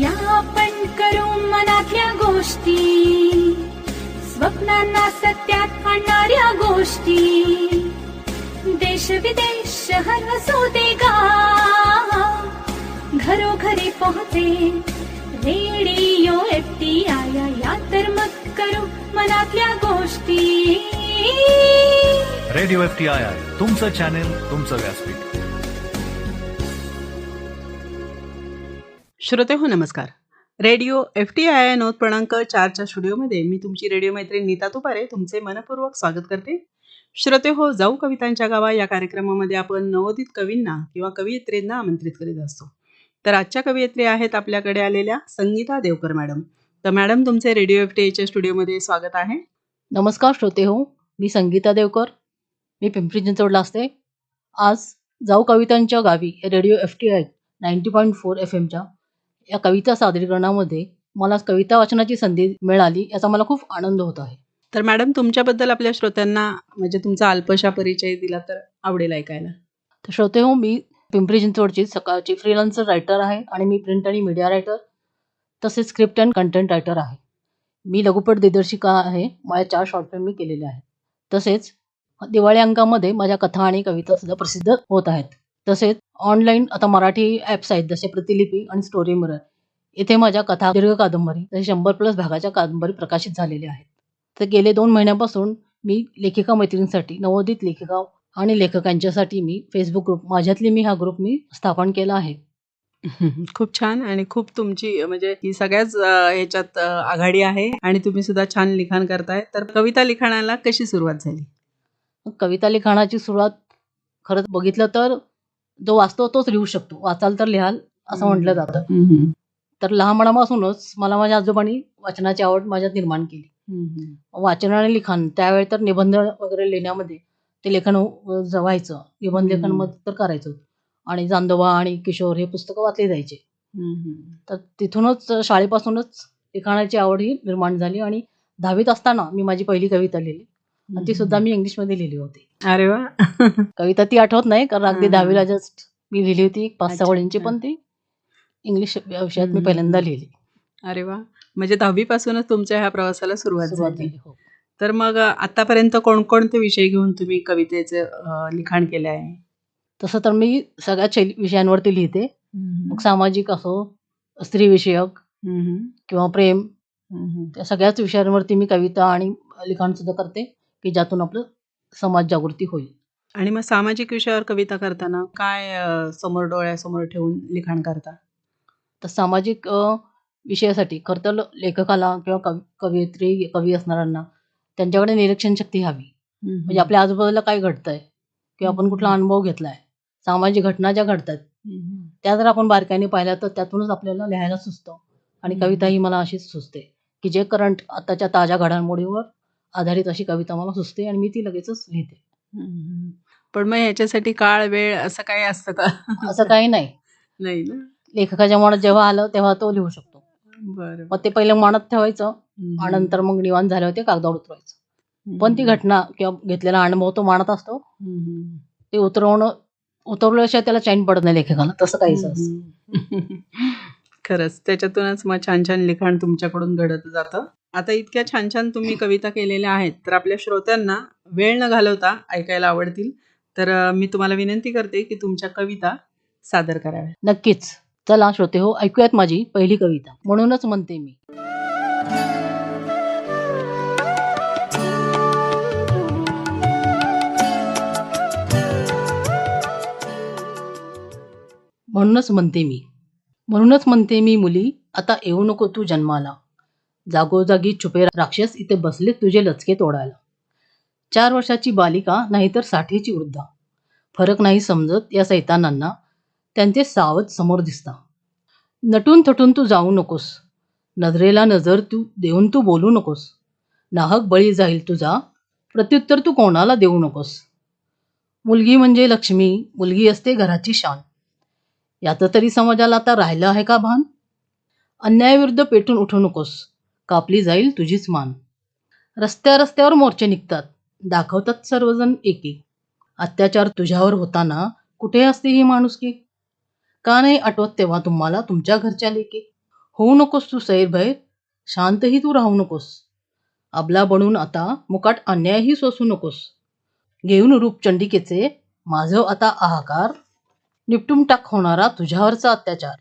या आपण करू मनातल्या गोष्टी. स्वप्नांना सत्यात आणणाऱ्या गोष्टी. देश विदेश शहर असू दे गाव घरोघरी पोहते. रेडिओ एफ आय या तर मग करू मनातल्या गोष्टी. रेडिओ एफ टी आया तुमचं चॅनेल तुमचं व्यासपीठ. श्रोते हो नमस्कार. Radio F T I I नोंद क्रमांक चारच्या स्टुडिओमध्ये मी तुमची रेडिओ मैत्रीण नीता तुपारे तुमचे मनपूर्वक स्वागत करते. श्रोते हो जाऊ कवितांच्या गावा या कार्यक्रमामध्ये आपण नवोदित कवींना किंवा कवयित्रींना आमंत्रित करीत असतो. तर आजच्या कवयित्री आहेत आपल्याकडे आलेल्या संगीता देवकर मॅडम. तर मॅडम तुमचे रेडिओ एफ टी आयच्या स्टुडिओमध्ये स्वागत आहे. नमस्कार श्रोते हो मी संगीता देवकर. मी पिंपरी चिंचवडला असते. आज जाऊ कवितांच्या गावी radio F T I ninety point four F एमच्या या कविता सादरीकरणामध्ये मला कविता वाचनाची संधी मिळाली याचा मला खूप आनंद होत आहे. तर मॅडम तुमच्याबद्दल आपल्या श्रोत्यांना म्हणजे तुमचा अल्पशा परिचय दिला तर आवडेल ऐकायला. तर श्रोते हो मी पिंपरी चिंचवडची सकाळची फ्रीलान्सर रायटर आहे आणि मी प्रिंट आणि मीडिया रायटर तसेच स्क्रिप्ट अँड कंटेंट रायटर आहे. मी लघुपट दिग्दर्शिका आहे माझ्या चार शॉर्ट फिल्म मी केलेल्या आहेत. तसेच दिवाळी अंकामध्ये माझ्या कथा आणि कविता सुद्धा प्रसिद्ध होत आहेत. तसेच ऑनलाईन आता मराठी ॲप्स आहेत जसे प्रतिलिपी आणि स्टोरी मिरर येथे माझ्या कथा दीर्घ कादंबरी तसे शंभर प्लस भागाच्या कादंबरी प्रकाशित झालेल्या आहेत. तर गेले दोन महिन्यापासून मी लेखिका मैत्रिणींसाठी नवोदित लेखिका आणि लेखकांच्यासाठी मी फेसबुक ग्रुप माझ्यातली मी हा ग्रुप मी स्थापन केला आहे. खूप छान आणि खूप तुमची म्हणजे ही सगळ्याच ह्याच्यात आघाडी आहे आणि तुम्ही सुद्धा छान लिखाण करताय. तर कविता लिखाणाला कशी सुरुवात झाली? कविता लिखाणाची सुरुवात खरंच बघितलं तर जो वाचतो तोच लिहू शकतो. वाचाल तर लिहाल असं म्हटलं जातं. तर लहानपणापासूनच मला माझ्या आजोबांनी वाचनाची आवड माझ्यात निर्माण केली. वाचन आणि लिखाण त्यावेळी तर निबंध वगैरे लिहिण्यामध्ये ते लेखन अ, ज- व्हायचं निबंध लेखन. मग तर करायचं. आणि चांदोबा आणि किशोर हे पुस्तकं वाचली जायचे. तर तिथूनच शाळेपासूनच लिखाणाची आवड ही निर्माण झाली आणि दहावीत असताना मी माझी पहिली कविता लिहिली. ती सुद्धा मी इंग्लिशमध्ये लिहिली होती अरे वा कविता ती आठवत नाही कारण अगदी. दहावीला जस्ट मी लिहिली होती पाच सहा वळींची. पण ती इंग्लिश विषयात मी. पहिल्यांदा लिहिली अरे वा म्हणजे दहावी पासूनच तुमच्या ह्या प्रवासाला सुरुवात झाली हो. तर मग आतापर्यंत कोणकोणते विषय घेऊन तुम्ही कवितेचे लिखाण केले आहे तसं तर मी सगळ्या विषयांवरती लिहिते मग सामाजिक असो स्त्रीविषयक हम्म. किंवा प्रेम. त्या सगळ्याच विषयांवरती मी कविता आणि लिखाण सुद्धा करते की ज्यातून आपलं समाज जागृती होईल. आणि मग सामाजिक विषयावर कविता करताना काय समोर डोळ्यासमोर ठेवून लिखाण करता? तर सामाजिक विषयासाठी खरं तर लेखकाला किंवा कवी कवयित्री कवी असणाऱ्यांना त्यांच्याकडे निरीक्षण शक्ती हवी. म्हणजे आपल्या आजूबाजूला काय घडतंय किंवा आपण कुठला अनुभव घेतलाय सामाजिक घटना ज्या घडतात. त्या जर आपण बारकाईने पाहिल्या तर त्यातूनच आपल्याला लिहायला सुचतं. आणि. कविता ही मला अशीच सुचते की जे करंट आताच्या ताज्या घडामोडीवर आधारित अशी कविता मला सुचते आणि मी ती लगेचच लिहिते. पण मग ह्याच्यासाठी काळ वेळ असं काही असतं का? असं काही नाही. नाही ना? लेखकाच्या मनात जेव्हा आलं तेव्हा तो लिहू शकतो. बरं. मग ते पहिले मनात ठेवायचं. आणि नंतर मग निवांत झाल्यावर ते कागदावर उतरवायचं. पण ती. घटना किंवा घेतलेला अनुभव तो मानत असतो. ते उतरवणं उतरवल्याशिवाय त्याला चैन पडत नाही लेखकाला. तसं काहीच असतं. खरंच. त्याच्यातूनच मग छान छान लिखाण तुमच्याकडून घडत जातं. आता इतक्या छान छान तुम्ही कविता केलेल्या आहेत तर आपल्या श्रोत्यांना वेळ न घालवता ऐकायला आवडतील. तर मी तुम्हाला विनंती करते की तुमच्या कविता सादर कराव्या नक्कीच. चला श्रोते हो ऐकूयात माझी पहिली कविता. म्हणूनच म्हणते मी. म्हणूनच म्हणते मी. म्हणूनच म्हणते मी मुली आता येऊ नको तू जन्माला. जागोजागी छुपे राक्षस इथे बसले तुझे लचके तोडायला. चार वर्षाची बालिका नाहीतर साठीची वृद्धा. फरक नाही समजत या सैतानांना. त्यांचे सावध समोर दिसता. नटून थटून तू जाऊ नकोस. नजरेला नजर तू देऊन तू बोलू नकोस. नाहक बळी जाईल तुझा. प्रत्युत्तर तू कोणाला देऊ नकोस? मुलगी म्हणजे लक्ष्मी मुलगी असते घराची शान. याचं तरी समाजाला आता राहिलं आहे का भान? अन्यायाविरुद्ध पेटून उठू नकोस. कापली जाईल तुझीच मान. रस्त्या रस्त्यावर मोर्चे निघतात. दाखवतात सर्वजण एकी. अत्याचार तुझ्यावर होताना कुठे असते ही माणुसकी? का नाही आठवत तेव्हा तुम्हाला तुमच्या घरच्या लेकी? होऊ नकोस तू सैरभैर. शांतही तू राहू नकोस. अबला बनून आता मुकाट अन्यायही सोसू नकोस. घेऊन रूपचंडिकेचे माझ माझं आता आहाकार निपटून टाक होणारा तुझ्यावरचा अत्याचार.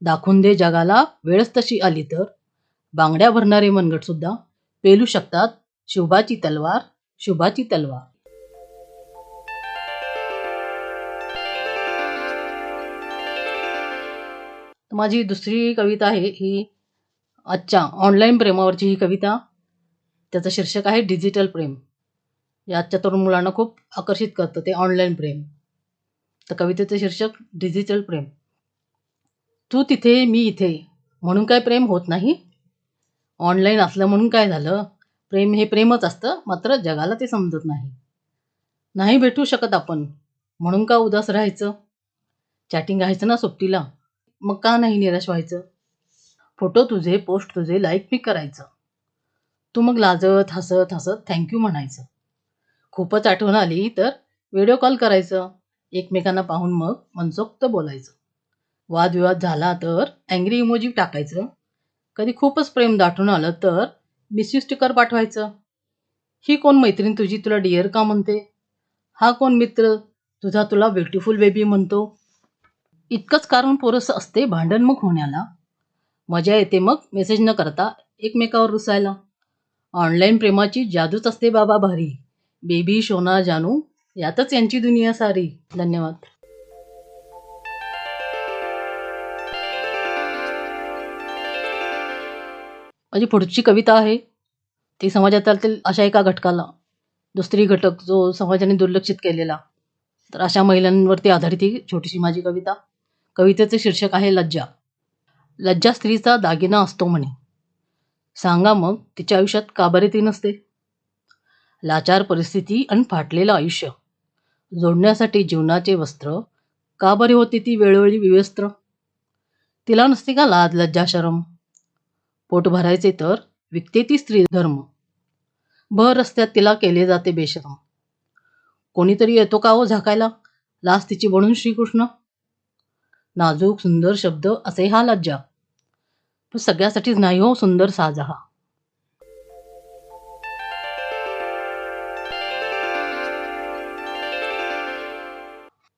दाखवून दे जगाला वेळच तशी आली तर. बांगड्या भरणारे मनगट सुद्धा पेलू शकतात. शुभाची तलवार शुभाची तलवार. माझी दुसरी कविता आहे ही आजच्या ऑनलाईन प्रेमावरची ही कविता. त्याचं शीर्षक आहे डिजिटल प्रेम. या आजच्या तरुण मुलांना खूप आकर्षित करतं ते ऑनलाईन प्रेम. तर कवितेचं शीर्षक डिजिटल प्रेम. तू तिथे मी इथे. म्हणून काय प्रेम होत नाही ऑनलाईन असलं म्हणून काय झालं? प्रेम हे प्रेमच असतं मात्र जगाला ते समजत नाही. नाही भेटू शकत आपण. म्हणून का उदास राहायचं? चॅटिंग राहायचं ना सुट्टीला मग का नाही निराश व्हायचं? फोटो तुझे पोस्ट तुझे लाईक मी करायचं. तू मग लाजत हसत हसत थँक्यू म्हणायचं. खूपच आठवण आली तर व्हिडिओ कॉल करायचं. एकमेकांना पाहून मग मनसोक्त बोलायचं. वादविवाद झाला तर अँग्री इमोजी टाकायचं. कधी खूपच प्रेम दाटून आलं तर मिसयू स्टिकर पाठवायचं. ही कोण मैत्रीण तुझी तुला डिअर का म्हणते? हा कोण मित्र? तुझा तुला ब्युटिफुल बेबी म्हणतो. इतकंच कारण पोरस असते भांडण मग होण्याला. मजा येते मग मेसेज न करता एकमेकावर रुसायला. ऑनलाईन प्रेमाची जादूच असते बाबा भारी. बेबी शोना जानू यातच यांची दुनिया सारी. धन्यवाद. माझी पुढची कविता आहे ती समाजातील अशा एका घटकाला दुसरी घटक जो समाजाने दुर्लक्षित केलेला. तर अशा महिलांवरती आधारित ही छोटीशी माझी कविता. कवितेचे शीर्षक आहे लज्जा. लज्जा स्त्रीचा दागिना असतो म्हणे. सांगा मग तिच्या आयुष्यात का बरे ती नसते? लाचार परिस्थिती आणि फाटलेलं आयुष्य. जोडण्यासाठी जीवनाचे वस्त्र का बरे होते ती वेळोवेळी विवस्त्र? तिला नसते का लाज लज्जा शरम पोट भरायचे तर विकते ती स्त्री धर्म. भर रस्त्यात तिला केले जाते बेशरम. कोणीतरी येतो का हो झाकायला? लास तिची बनून श्रीकृष्ण. नाजूक सुंदर शब्द असे हा लज्जा. पण सगळ्यासाठीच नाही हो सुंदर साज हा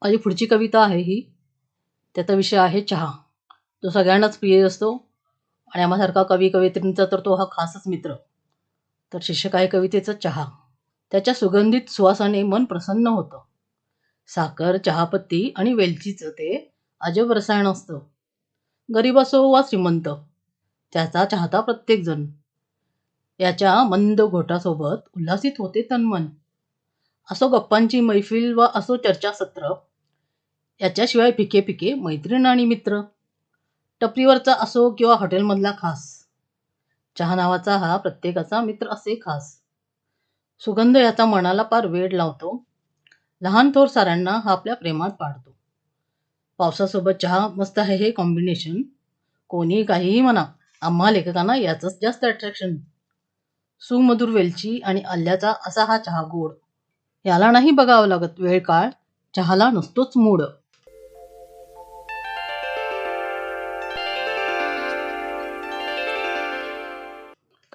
माझी पुढची कविता आहे ही. त्याचा विषय आहे चहा. तो सगळ्यांनाच प्रिय असतो. आणि आम्हासारखा कवी कवयित्रींचा तर तो हा खासच मित्र. तर शीर्षक आहे कवितेचं चहा. त्याच्या सुगंधित सुवासाने मन प्रसन्न होतं. साखर चहापत्ती आणि वेलचीचं ते अजब रसायन असतं. गरीब असो वा श्रीमंत त्याचा चाहता प्रत्येकजण. याच्या मंद घोटासोबत उल्हासित होते तन्मन असो गप्पांची मैफिल वा असो चर्चासत्र याच्याशिवाय पिके पिके मैत्रीण आणि मित्र. टपरीवरचा असो किंवा हॉटेलमधला खास. चहा नावाचा हा प्रत्येकाचा मित्र असे खास. सुगंध याचा मनाला फार वेड लावतो. लहान थोर साऱ्यांना हा आपल्या प्रेमात पाडतो. पावसासोबत चहा मस्त आहे हे कॉम्बिनेशन कोणी काहीही म्हणा आम्हा लेखकांना याचंच जास्त अट्रॅक्शन सुमधुर वेलची आणि आल्याचा असा हा चहा गोड. याला नाही बघावं लागत वेळ काळ चहाला नसतोच मूड.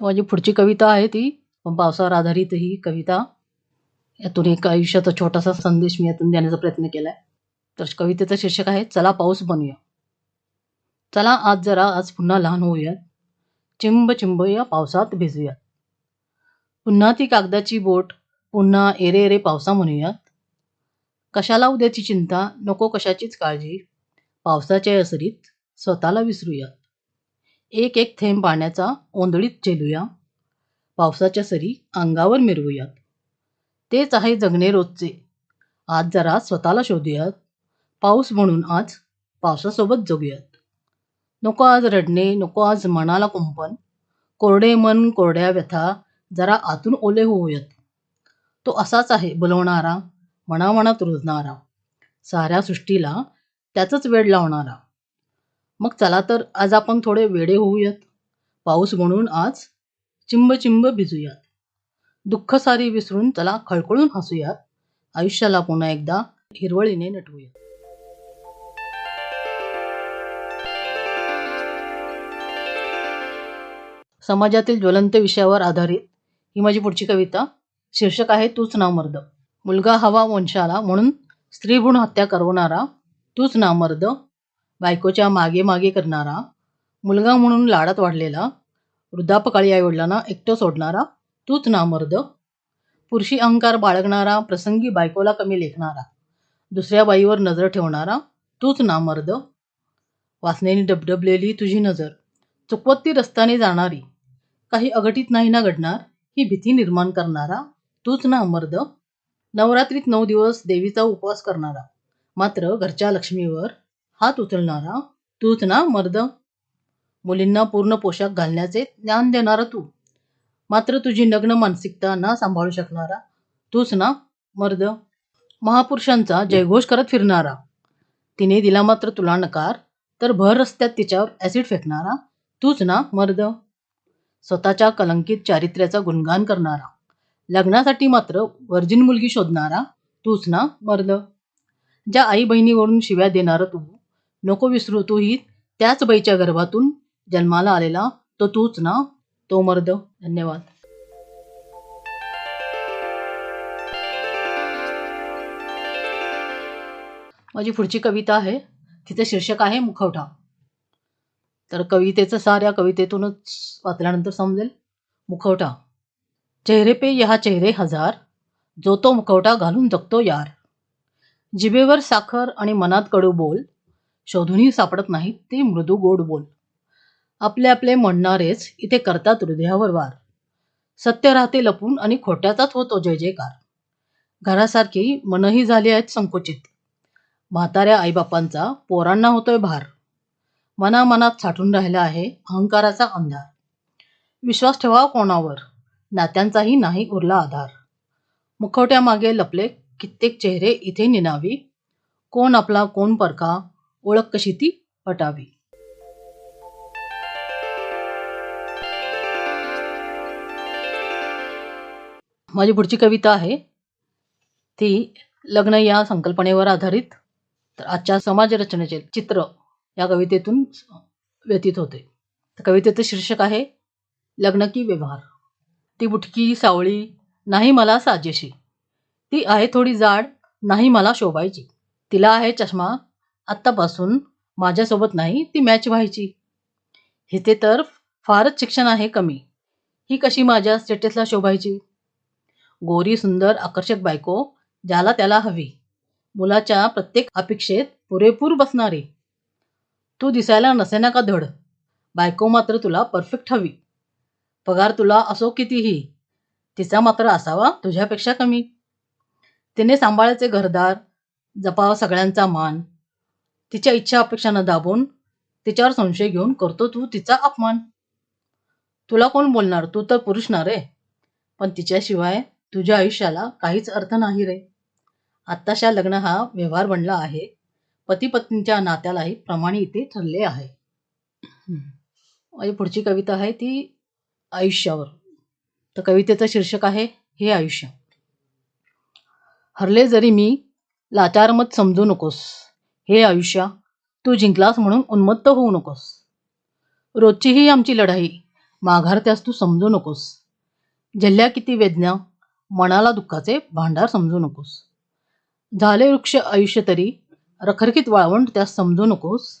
माझी पुढची कविता आहे ती पावसावर आधारित ही कविता यातून एक आयुष्याचा छोटासा संदेश मी यातून देण्याचा प्रयत्न केलाय. तर कवितेचं शीर्षक आहे चला पाऊस बनूया. चला आज जरा आज पुन्हा लहान होऊयात. चिंब चिंब या पावसात भिजूयात. पुन्हा ती कागदाची बोट पुन्हा एरे एरे पावसा म्हणूयात. कशाला उद्याची चिंता नको कशाचीच काळजी. पावसाच्या असरीत स्वतःला विसरूयात. एक एक थेंब पाण्याचा ओंदळीत झेलूया पावसाच्या सरी अंगावर मिरवूयात. तेच आहे जगणे रोजचे. आज जरा स्वतःला शोधूयात. पाऊस म्हणून आज पावसासोबत जगूयात. नको आज रडणे नको आज मनाला कुंपण. कोरडे मन कोरड्या व्यथा जरा आतून ओले होऊयात. तो असाच आहे बोलवणारा मनामनात रुजणारा. साऱ्या सृष्टीला त्याचंच वेळ लावणारा. मग चला तर आज आपण थोडे वेडे होऊयात. पाऊस म्हणून आज चिंब चिंब भिजूयात. दुःख सारी विसरून चला खळखळून हसूयात. आयुष्याला पुन्हा एकदा हिरवळीने नटवूयात. समाजातील ज्वलंत विषयावर आधारित ही माझी पुढची कविता. शीर्षक आहे तूच नामर्द मुलगा हवा वंशाला म्हणून स्त्रीभ्रूण हत्या करवणारा तूच नामर्द बायकोच्या मागे मागे करणारा मुलगा म्हणून लाडात वाढलेला वृद्धापकाळी आईवडिलांना एकटं सोडणारा तूच नामर्द पुरुषी अहंकार बाळगणारा प्रसंगी बायकोला कमी लेखणारा. दुसऱ्या बाईवर नजर ठेवणारा तूच नामर्द वासनेने डबडबलेली तुझी नजर. चुकवत ती रस्त्याने जाणारी. काही अघटित नाही ना घडणार ही भीती निर्माण करणारा तूच ना अमर्द नवरात्रीत नऊ दिवस देवीचा उपवास करणारा. मात्र घरच्या लक्ष्मीवर हात उचलणारा तूच ना मर्द? मुलींना पूर्ण पोशाख घालण्याचे ज्ञान देणारा तू. मात्र तुझी नग्न मानसिकता ना सांभाळू शकणारा तूच ना मर्द? महापुरुषांचा जयघोष करत फिरणारा तिने दिला मात्र तुला नकार तर भर रस्त्यात तिच्यावर ॲसिड फेकणारा तूच ना मर्द? स्वतःच्या कलंकित चारित्र्याचा गुणगान करणारा लग्नासाठी मात्र वर्जिन मुलगी शोधणारा तूच ना मर्द? ज्या आई बहिणीवरून शिव्या देणारं तू नको विसरू तूही त्याच बाईच्या गर्भातून जन्माला आलेला तो तूच ना? तो मर्द. धन्यवाद. माझी पुढची कविता आहे. तिचं शीर्षक आहे मुखवटा. तर कवितेचं सार या कवितेतूनच वाचल्यानंतर समजेल. मुखवटा. चेहरे पे यहा चेहरे हजार. जो तो मुखवटा घालून जगतो यार. जिभेवर साखर आणि मनात कडू बोल. शोधूनही सापडत नाहीत ते मृदू गोड बोल. आपले आपले म्हणणारेच इथे करतात हृदयावर वार. सत्य राहते लपून आणि खोट्याचाच होतो जय जयकार. घरासारखी मनही झाली आहेत संकुचित. म्हाताऱ्या आईबापांचा पोरांना होतोय भार. मनामनात साठून राहिला आहे अहंकाराचा अंधार. विश्वास ठेवा कोणावर नात्यांचाही नाही उरला आधार. मुखवट्यामागे लपले कित्येक चेहरे इथे निनावी. कोण आपला कोण परका ओळख कशी ती पटावी. माझी पुढची कविता आहे. ती लग्न या संकल्पनेवर आधारित तर आजच्या समाज रचनेचे चित्र या कवितेतून व्यतीत होते. तर कवितेचं शीर्षक आहे लग्न की व्यवहार. ती बुटकी सावळी नाही मला साजेशी. ती आहे थोडी जाड नाही मला शोभायची. तिला आहे चष्मा आत्तापासून माझ्यासोबत नाही ती मॅच व्हायची. हिचे तर फारच शिक्षण आहे कमी. ही कशी माझ्या स्टेटसला शोभायची? गोरी सुंदर आकर्षक बायको ज्याला त्याला हवी. मुलाच्या प्रत्येक अपेक्षेत पुरेपूर बसणारी. तू दिसायला नसेना का धड? बायको मात्र तुला परफेक्ट हवी. पगार तुला असो कितीही तिचा मात्र असावा तुझ्यापेक्षा कमी. तिने सांभाळायचे घरदार जपावा सगळ्यांचा मान. तिच्या इच्छा अपेक्षा न दाबून तिच्यावर संशय घेऊन करतो तू तिचा अपमान. तुला कोण बोलणार? तू तर पुरुष ना रे. पण तिच्याशिवाय तुझ्या आयुष्याला काहीच अर्थ नाही रे. आत्ताशा लग्न हा व्यवहार बनला आहे. पती पत्नीच्या नात्यालाही प्रमाणे इथे ठरले आहे. माझी पुढची कविता आहे ती आयुष्यावर. तर कवितेचं शीर्षक आहे हे आयुष्य. हरले जरी मी लाचारमत समजू नकोस. हे आयुष्या तू जिंकलास म्हणून उन्मत्त होऊ नकोस. रोजची ही आमची लढाई माघार त्यास तू समजू नकोस. झल्ल्या किती वेदना मनाला दुःखाचे भांडार समजू नकोस. झाले वृक्ष आयुष्य तरी रखरखीत वाळवंट त्यास समजू नकोस.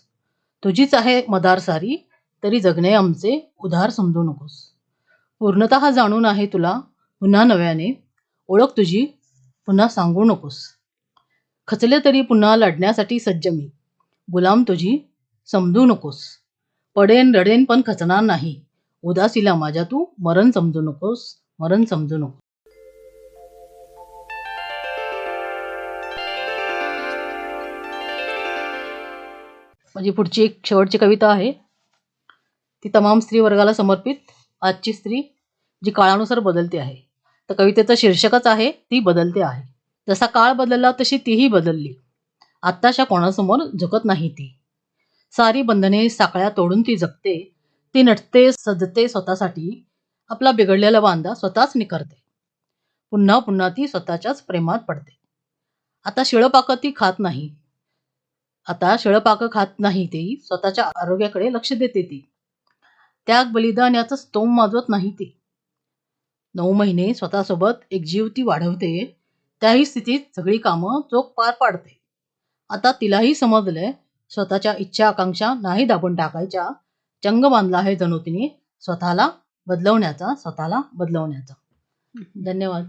तुझीच आहे मदार सारी तरी जगणे आमचे उधार समजू नकोस. पूर्णतः जाणून आहे तुला पुन्हा नव्याने. ओळख तुझी पुन्हा सांगू नकोस. खचले तरी पुन्हा लढण्यासाठी सज्ज मी. गुलाम तुझी समजू नकोस. पडेन रडेन पण खचणार नाही. उदासीला माझ्या तू मरण समजू नकोस मरण समजू नको. माझी पुढची एक शेवटची कविता आहे. ती तमाम स्त्री वर्गाला समर्पित. आजची स्त्री जी काळानुसार बदलते आहे. तर कवितेचं शीर्षकच आहे ती बदलते आहे. जसा काळ बदलला तशी तीही बदलली. आत्ताशा कोणासमोर झुकत नाही ती. सारी बंधने साकळ्या तोडून ती जगते ती नटते सजते स्वतःसाठी आपला बिघडलेला बांधा स्वतःच निखरते. पुन्हा पुन्हा ती स्वतःच्याच प्रेमात पडते. आता शिळपाकं ती खात नाही. आता शिळपाकं खात नाही ती स्वतःच्या आरोग्याकडे लक्ष देते ती. त्याग बलिदान याचं स्तोम माजवत नाही ती. नऊ महिने स्वतःसोबत एक जीव ती वाढवते त्याही स्थितीत सगळी कामं चोख पार पाडते. आता तिलाही समजलंय स्वतःच्या इच्छा आकांक्षा नाही दाबून टाकायच्या. चंग बांधला आहे जणू तिने स्वतःला बदलवण्याचा स्वतःला बदलवण्याचा. धन्यवाद.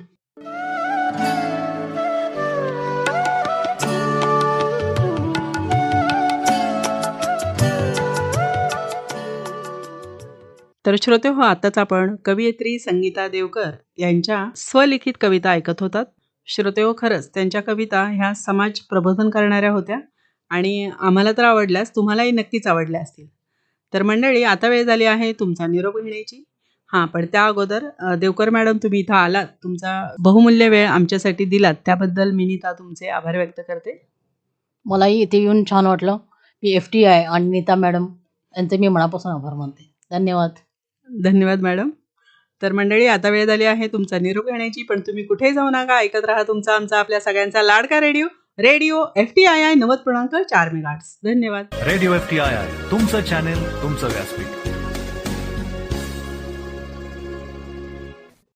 तर श्रोते हो आताच आपण कवयित्री संगीता देवकर यांच्या स्वलिखित कविता ऐकत होतात. श्रोते हो खरंच त्यांच्या कविता ह्या समाज प्रबोधन करणाऱ्या होत्या आणि आम्हाला तर आवडल्यास तुम्हालाही नक्कीच आवडल्या असतील. तर मंडळी आता वेळ झाली आहे तुमचा निरोप घेण्याची. हां पण त्या अगोदर देवकर मॅडम तुम्ही इथं आलात. तुमचा बहुमूल्य वेळ आमच्यासाठी दिलात. त्याबद्दल मी नीता तुमचे आभार व्यक्त करते. मलाही इथे येऊन छान वाटलं. मी एफ टी आय आणि नीता मॅडम यांचे मी मनापासून आभार मानते. धन्यवाद. धन्यवाद मॅडम. तर मंडळी आता वेळ झाली आहे तुमचा निरोप घेण्याची पण तुम्ही कुठे जाऊ नका ऐकत राहा तुमचा आमचा आपल्या सगळ्यांचा लाडका radio radio F T I I नव्वद पूर्णांक चार मेगाट्स धन्यवाद. Radio F T I I तुमचं चॅनेल तुमचं व्यासपीठ.